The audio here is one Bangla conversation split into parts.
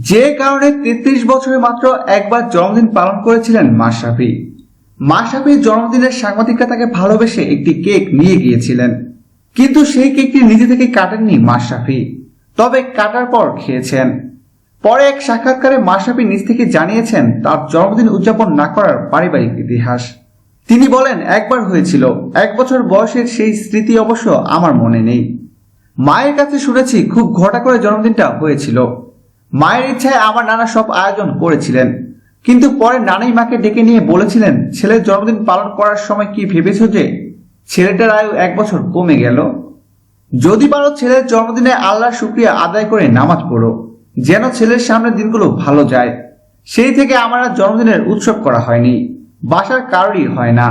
যে কারণে তেত্রিশ বছরে মাত্র একবার জন্মদিন পালন করেছিলেন মাশরাফি মাশরাফির জন্মদিনের সাংবাদিকরা তাকে ভালোবেসে একটি কেক নিয়ে গিয়েছিলেন। কিন্তু সেই কেকটি নিজে থেকে কাটেননি মাশরাফি তবে কাটার পর খেয়েছেন। পরে এক সাক্ষাৎকারে মাশরাফি নিজ থেকে জানিয়েছেন, তার জন্মদিন উদযাপন না করার পারিবারিক ইতিহাস। তিনি বলেন, একবার হয়েছিল। এক বছর বয়সের সেই স্মৃতি অবশ্য আমার মনে নেই। মায়ের কাছে শুনেছি খুব ঘটা করে জন্মদিনটা হয়েছিল। মায়ের ইচ্ছায় আমার নানা সব আয়োজন করেছিলেন। কিন্তু পরে নানাই মাকে ডেকে নিয়ে বলেছিলেন, ছেলের জন্মদিন পালন করার সময় কি ভেবেছ যে ছেলেটার আয়ু এক বছর কমে গেল? যদি পারো ছেলের জন্মদিনে আল্লাহ শুক্রিয়া আদায় করে নামাজ পড়ো, যেন ছেলের সামনের দিনগুলো ভালো যায়। সেই থেকে আমার আর জন্মদিনের উৎসব করা হয়নি, বাসার কারোরই হয় না।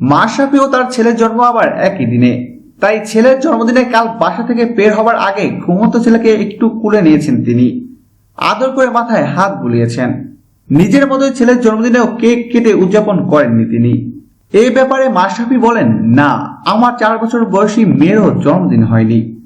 মা মাশরাফিও তার ছেলের জন্ম আবার একই দিনে। তাই ছেলের জন্মদিনে কাল বাসা থেকে বের হবার আগে ঘুমন্ত ছেলেকে একটু কুলে নিয়েছেন তিনি। আদর করে মাথায় হাত বুলিয়েছেন। নিজের মতোই ছেলের জন্মদিনেও কেক কেটে উদযাপন করেননি তিনি। এই ব্যাপারে মাশরাফি বলেন, না, আমার চার বছর বয়সী মেয়েরও জন্মদিন হয়নি।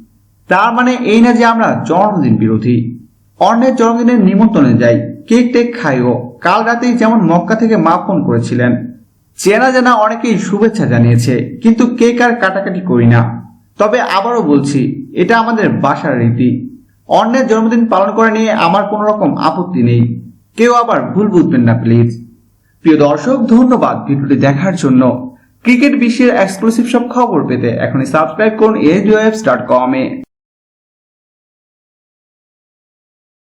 তার মানে এই না যে আমরা জন্মদিন বিরোধী। অন্যের জন্মদিনের নিমন্ত্রণে যাই, কেক টেক খাইও। কাল রাতেই যেমন মক্কা থেকে মা ফোন করেছিলেন। চেনা জানা অনেকেই শুভেচ্ছা জানিয়েছে, কিন্তু কেক আর কাটাকাটি করি না। তবে আবারও বলছি, এটা আমাদের বাসার রীতি। অন্যের জন্মদিন পালন করে নিয়ে আমার কোনো রকম আপত্তি নেই। কেউ আবার ভুল বুঝবেন না, প্লিজ। প্রিয় দর্শক, ধন্যবাদ ভিডিওটি দেখার জন্য। ক্রিকেট বিশ্বের এক্সক্লুসিভ সব খবর পেতে এখনই সাবস্ক্রাইব করুন এডিওএফস ডট কম এ।